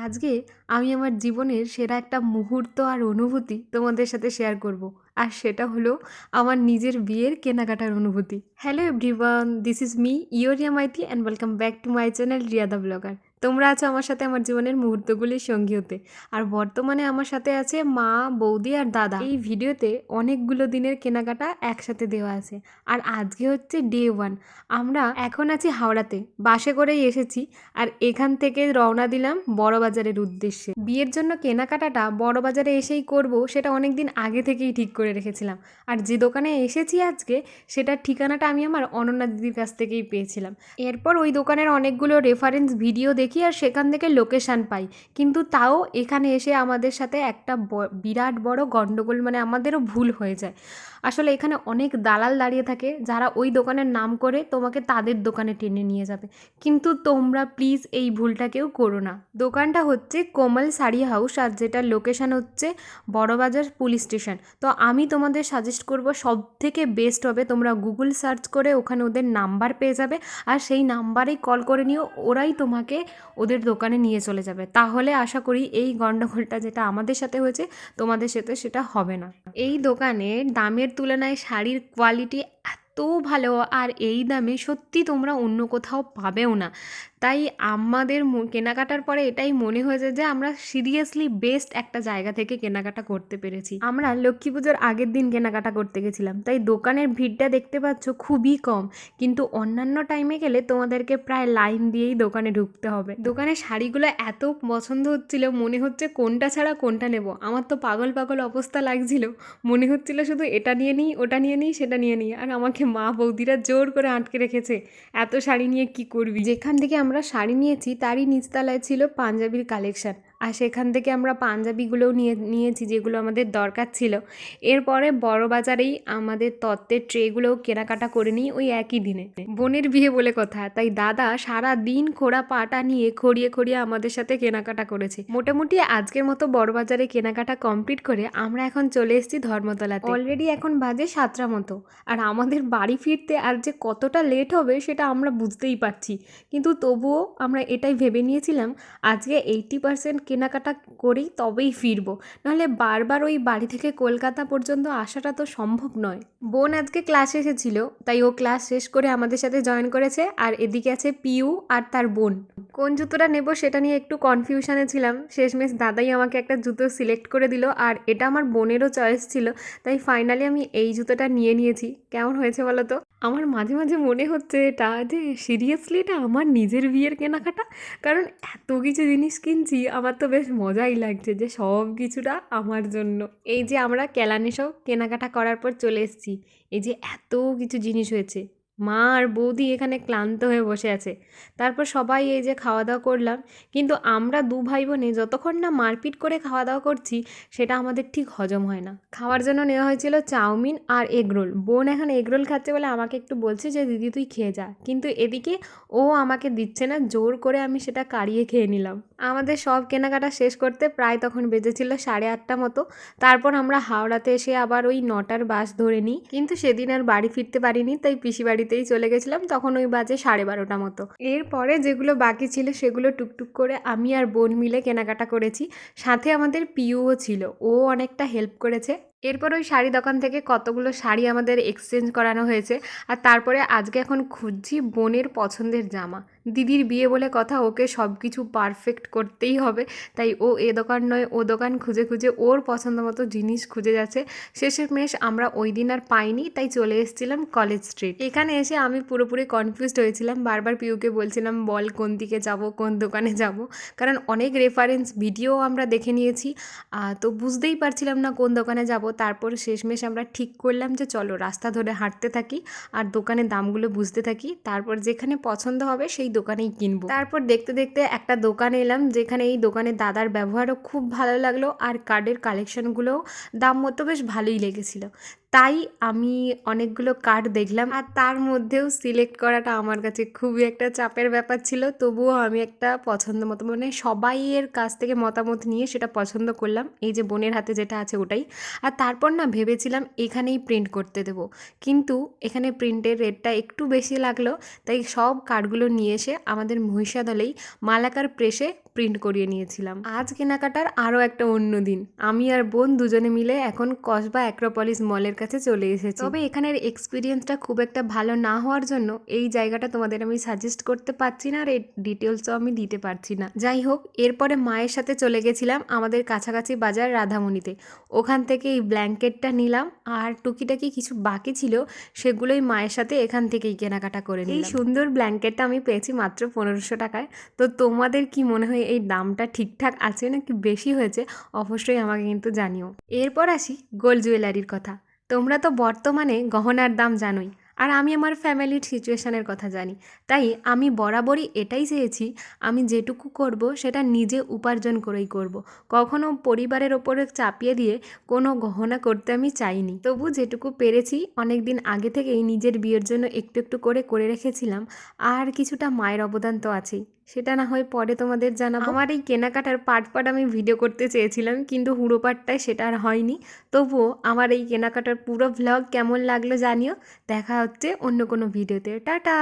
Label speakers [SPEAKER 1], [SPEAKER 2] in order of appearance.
[SPEAKER 1] আজকে আমি আমার জীবনের সেরা একটা মুহূর্ত আর অনুভূতি তোমাদের সাথে শেয়ার করব। আর সেটা হলো আমার নিজের বিয়ের কেনাকাটার অনুভূতি। Hello everyone this is me Yoriya Maiti and welcome back to my channel Riyada blogger তোমরা আছো আমার সাথে আমার জীবনের মুহূর্তগুলির সঙ্গী হতে। আর বর্তমানে আমার সাথে আছে মা, বৌদি আর দাদা। এই ভিডিওতে অনেকগুলো দিনের কেনাকাটা একসাথে দেওয়া আছে। আর আজকে হচ্ছে ডে ওয়ান আমরা এখন আছি হাওড়াতে। বাসে করেই এসেছি। আর এখান থেকে রওনা দিলাম বড়বাজারের উদ্দেশ্যে। বিয়ের জন্য কেনাকাটাটা বড়বাজারে এসেই করব সেটা অনেক দিন আগে থেকেই ঠিক করে রেখেছিলাম। আর যে দোকানে এসেছি আজকে, সেটার ঠিকানাটা আমি আমার অনন্যা দিদির কাছ থেকেই পেয়েছিলাম। এরপর ওই দোকানের অনেকগুলো রেফারেন্স ভিডিও দেখি আর সেখান থেকে লোকেশান পাই। কিন্তু তাও এখানে এসে আমাদের সাথে একটা বিরাট বড় গণ্ডগোল মানে আমাদেরও ভুল হয়ে যায়। আসলে এখানে অনেক দালাল দাঁড়িয়ে থাকে যারা ওই দোকানের নাম করে তোমাকে তাদের দোকানে টেনে নিয়ে যাবে। কিন্তু তোমরা প্লিজ এই ভুলটা কেউ করো না। দোকানটা হচ্ছে কোমল শাড়ি হাউস আর যেটার লোকেশান হচ্ছে বড়বাজার পুলিশ স্টেশন তো আমি তোমাদের সাজেস্ট করব সব থেকে বেস্ট হবে তোমরা গুগল সার্চ করে ওখানে ওদের নাম্বার পেয়ে যাবে। আর সেই নাম্বারেই কল করে নিও, ওরাই তোমাকে ওদের দোকানে নিয়ে চলে যাবে। তাহলে আশা করি এই গণ্ডগোলটা যেটা আমাদের সাথে হয়েছে, তোমাদের সাথে সেটা হবে না। এই দোকানে দামের তুলনায় শাড়ির কোয়ালিটি এত ভালো, আর এই দামে সত্যি তোমরা অন্য কোথাও পাবেও না। তাই আমাদের কেনাকাটার পরে এটাই মনে হয়েছে যে আমরা সিরিয়াসলি বেস্ট একটা জায়গা থেকে কেনাকাটা করতে পেরেছি। আমরা লক্ষ্মী পুজোর আগের দিন কেনাকাটা করতে গেছিলাম। তাই দোকানের ভিড়টা দেখতে পাচ্ছ খুবই কম। কিন্তু অন্যান্য টাইমে গেলে তোমাদেরকে প্রায় লাইন দিয়েই দোকানে ঢুকতে হবে। দোকানের শাড়িগুলো এত পছন্দ হচ্ছিল, মনে হচ্ছে কোনটা ছাড়া কোনটা নেব। আমার তো পাগল পাগল অবস্থা লাগছিল। মনে হচ্ছিল শুধু এটা নিয়ে নিই, ওটা নিয়ে নিই, সেটা নিয়ে নিই। আর আমাকে মা বৌদিরা জোর করে আটকে রেখেছে, এত শাড়ি নিয়ে কি করবি? যেখান থেকে আমরা শাড়ি নিয়েছি তারই নিচতলায় ছিল পাঞ্জাবির কালেকশন আর সেখান থেকে আমরা পাঞ্জাবিগুলোও নিয়ে, নিয়েছি যেগুলো আমাদের দরকার ছিল। এরপরে বড় বাজারেই আমাদের তত্ত্বের ট্রেগুলোও কেনাকাটা করে নিই ওই একই দিনে। বোনের বিয়ে বলে কথা, তাই দাদা সারা দিন খোড়া পাটা নিয়ে খড়িয়ে খড়িয়ে আমাদের সাথে কেনাকাটা করেছে। মোটামুটি আজকের মতো বড় বাজারে কেনাকাটা কমপ্লিট করে আমরা এখন চলে এসেছি ধর্মতলাতে। অলরেডি এখন বাজে সাতটা মতো, আর আমাদের বাড়ি ফিরতে আর যে কতটা লেট হবে সেটা আমরা বুঝতেই পারছি। কিন্তু তবুও আমরা এটাই ভেবে নিয়েছিলাম, আজকে এইটি পার্সেন্ট কেনাকাটা করেই তবেই ফিরবো। নাহলে বারবার ওই বাড়ি থেকে কলকাতা পর্যন্ত আসাটা তো সম্ভব নয়। বোন আজকে ক্লাস এসেছিল, তাই ও ক্লাস শেষ করে আমাদের সাথে জয়েন করেছে, আর এদিকে আছে পিউ আর তার বোন। কোন জুতোটা নেব সেটা নিয়ে একটু কনফিউশনে ছিলাম। শেষমেশ দাদাই আমাকে একটা জুতো সিলেক্ট করে দিল, আর এটা আমার বোনেরও চয়েস ছিল, তাই ফাইনালি আমি এই জুতোটা নিয়ে নিয়েছি। কেমন হয়েছে বলো তো? আমার মাঝে মাঝে মনে হচ্ছে এটা যে সিরিয়াসলি এটা আমার নিজের বিয়ের কেনাকাটা? কারণ এত কিছু জিনিস কিনছি, আমার তো বেশ মজাই লাগছে যে সব কিছুটা আমার জন্য। এই যে আমরা কেলানে সব কেনাকাটা করার পর চলে এসেছি, এই যে এত কিছু জিনিস হয়েছে। মা আর বৌদি এখানে ক্লান্ত হয়ে বসে আছে। তারপর সবাই এই যে খাওয়া দাওয়া করলাম, কিন্তু আমরা দু ভাই বোনে যতক্ষণ না মারপিট করে খাওয়া দাওয়া করছি, সেটা আমাদের ঠিক হজম হয় না। খাওয়ার জন্য নেওয়া হয়েছিল চাউমিন আর এগরোল বোন এখন এগরোল খাচ্ছে বলে আমাকে একটু বলছে যে, দিদি, তুই খেয়ে যা। কিন্তু এদিকে ও আমাকে দিচ্ছে না, জোর করে আমি সেটা কাড়িয়ে খেয়ে নিলাম। আমাদের সব কেনাকাটা শেষ করতে প্রায় তখন বেজেছিল সাড়ে আটটা মতো। তারপর আমরা হাওড়াতে এসে আবার ওই নটার বাস ধরে নিই। কিন্তু সেদিন আর বাড়ি ফিরতে পারিনি, তাই পিসি বাড়িতেই চলে গেছিলাম, তখন ওই বাজে সাড়ে বারোটা মতো। এরপরে যেগুলো বাকি ছিল সেগুলো টুকটুক করে আমি আর বোন মিলে কেনাকাটা করেছি। সাথে আমাদের পিউও ছিল, ও অনেকটা হেল্প করেছে। এরপর ওই শাড়ি দোকান থেকে কতগুলো শাড়ি আমাদের এক্সচেঞ্জ করানো হয়েছে। আর তারপরে আজকে এখন খুঁজছি বোনের পছন্দের জামা। দিদির বিয়ে বলে কথা, ওকে সব কিছু পারফেক্ট করতেই হবে। তাই ও এ দোকান নয়, ও দোকান খুঁজে খুঁজে ওর পছন্দ মতো জিনিস খুঁজে যাচ্ছে। শেষের মেশ আমরা ওই দিন আর পাইনি, তাই চলে এসেছিলাম কলেজ স্ট্রিট এখানে এসে আমি পুরোপুরি কনফিউজড হয়েছিলাম। বারবার পিউকে বলছিলাম, বল কোন দিকে যাব, কোন দোকানে যাব? কারণ অনেক রেফারেন্স ভিডিও আমরা দেখে নিয়েছি। তো বুঝতেই পারছিলাম না কোন দোকানে যাব। তারপর শেষমেশ আমরা ঠিক করলাম যে চলো রাস্তা ধরে হাঁটতে থাকি আর দোকানের দামগুলো বুঝতে থাকি। তারপর যেখানে পছন্দ হবে সেই দোকানেই কিনবো। তারপর দেখতে দেখতে একটা দোকানে এলাম যেখানে এই দোকানে দাদার ব্যবহারও খুব ভালো লাগল আর কার্ডের কালেকশনগুলোও দাম মতো বেশ ভালোই লেগেছিল। তাই আমি অনেকগুলো কার্ড দেখলাম। আর তার মধ্যেও সিলেক্ট করাটা আমার কাছে খুবই একটা চাপের ব্যাপার ছিল। তবুও আমি একটা পছন্দ মতো মানে সবাইয়ের কাছ থেকে মতামত নিয়ে সেটা পছন্দ করলাম। এই যে বোনের হাতে যেটা আছে ওটাই। আর তারপর না ভেবেছিলাম এখানেই প্রিন্ট করতে দেবো। কিন্তু এখানে প্রিন্টের রেটটা একটু বেশি লাগল। তাই সব কার্ডগুলো নিয়ে এসে আমাদের মহিষাদলেই মালাকার প্রেসে প্রিন্ট করিয়ে নিয়েছিলাম। আজ কেনাকাটার আরও একটা অন্য দিন। আমি আর বোন দুজনে মিলে এখন কসবা অ্যাক্রোপলিস মলের কাছে চলে এসেছি। তবে এখানের এক্সপিরিয়েন্সটা খুব একটা ভালো না হওয়ার জন্য এই জায়গাটা তোমাদের আমি সাজেস্ট করতে পারছি না আর এর ডিটেলসও আমি দিতে পারছি না। যাই হোক এরপরে মায়ের সাথে চলে গেছিলাম আমাদের কাছাকাছি বাজার রাধামণিতে। ওখান থেকে এই ব্ল্যাঙ্কেটটা নিলাম আর টুকিটাকি কিছু বাকি ছিল সেগুলোই মায়ের সাথে এখান থেকেই কেনাকাটা করে এই সুন্দর ব্ল্যাঙ্কেটটা আমি পেয়েছি মাত্র পনেরোশো টাকায়। তো তোমাদের কি মনে হয় এই দামটা ঠিকঠাক আছে নাকি বেশি হয়েছে, অবশ্যই আমাকে কিন্তু জানিও। এরপর আসি গোল্ড জুয়েলারির কথা। তোমরা তো বর্তমানে গহনার দাম জানোই, আর আমি আমার ফ্যামিলির সিচুয়েশানের কথা জানি। তাই আমি বরাবরই এটাই চেয়েছি, আমি যেটুকু করব সেটা নিজে উপার্জন করেই করব। কখনো পরিবারের ওপরে চাপিয়ে দিয়ে কোনো গহনা করতে আমি চাইনি। তবু যেটুকু পেরেছি অনেক দিন আগে থেকেই নিজের বিয়ের জন্য একটু একটু করে করে রেখেছিলাম, আর কিছুটা মায়ের অবদান তো আছেই। সেটা না হয় পরে তোমাদের জানাব। আমার এই কেনাকাটার পার্ট পার্ট আমি ভিডিও করতে চেয়েছিলাম, কিন্তু হুড়ো পার্টটায় সেটা আর হয়নি। তবুও আমার এই কেনাকাটার পুরো ভ্লগ কেমন লাগল জানিও। দেখা হচ্ছে অন্য কোনো ভিডিওতে টাটা!